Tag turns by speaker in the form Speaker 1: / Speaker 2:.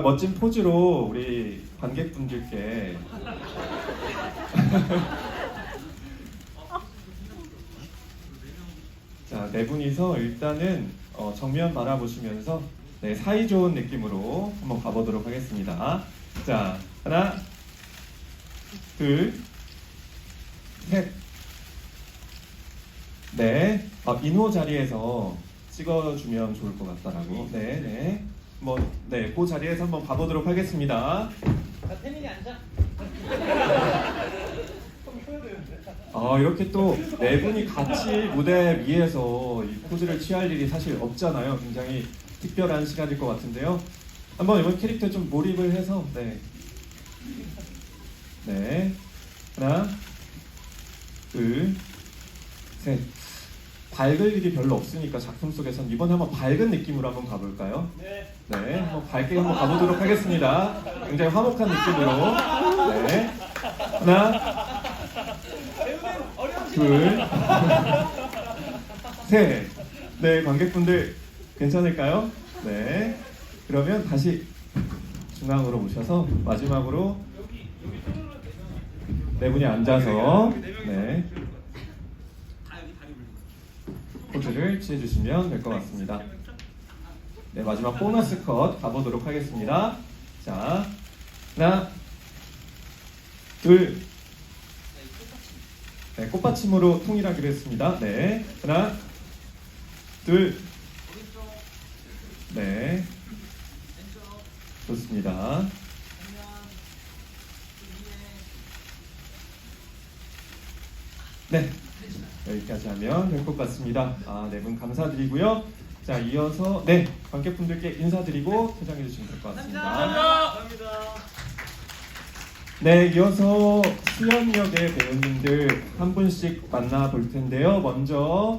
Speaker 1: 멋진 포즈로 우리 관객분들께 자, 네 분이서 일단은 어, 정면 바라보시면서 네, 사이좋은 느낌으로 한번 가보도록 하겠습니다. 자, 하나, 둘, 셋, 네. 아, 인호 자리에서 찍어주면 좋을 것 같다라고. 네, 네. 뭐, 네, 그 자리에서 한번 가보도록 하겠습니다.
Speaker 2: 자, 태민이 앉아.
Speaker 1: 아, 이렇게 또 네 분이 같이 무대 위에서 이 포즈를 취할 일이 사실 없잖아요. 굉장히 특별한 시간일 것 같은데요. 한번 이번 캐릭터에 좀 몰입을 해서, 네. 네. 하나, 둘, 셋. 밝을 일이 별로 없으니까 작품 속에선 이번에 한번 밝은 느낌으로 한번 가볼까요?
Speaker 2: 네.
Speaker 1: 네, 한번 밝게 한번 가보도록 하겠습니다. 굉장히 화목한 느낌으로. 네. 하나, 둘, 셋. 네, 관객분들 괜찮을까요? 네. 그러면 다시 중앙으로 오셔서 마지막으로 네 분이 앉아서 네 포즈를 취해주시면 될 것 같습니다. 네, 마지막 보너스 컷 가보도록 하겠습니다. 자, 하나, 둘, 네, 꽃받침으로 통일하기로 했습니다. 네, 하나, 둘, 네, 좋습니다. 네, 여기까지 하면 될 것 같습니다. 아, 네 분 감사드리고요. 자, 이어서 네 관객분들께 인사드리고 퇴장해 주시면 될 것 같습니다.
Speaker 2: 감사합니다.
Speaker 1: 네, 이어서 수연역의 배우님들 한 분씩 만나볼 텐데요. 먼저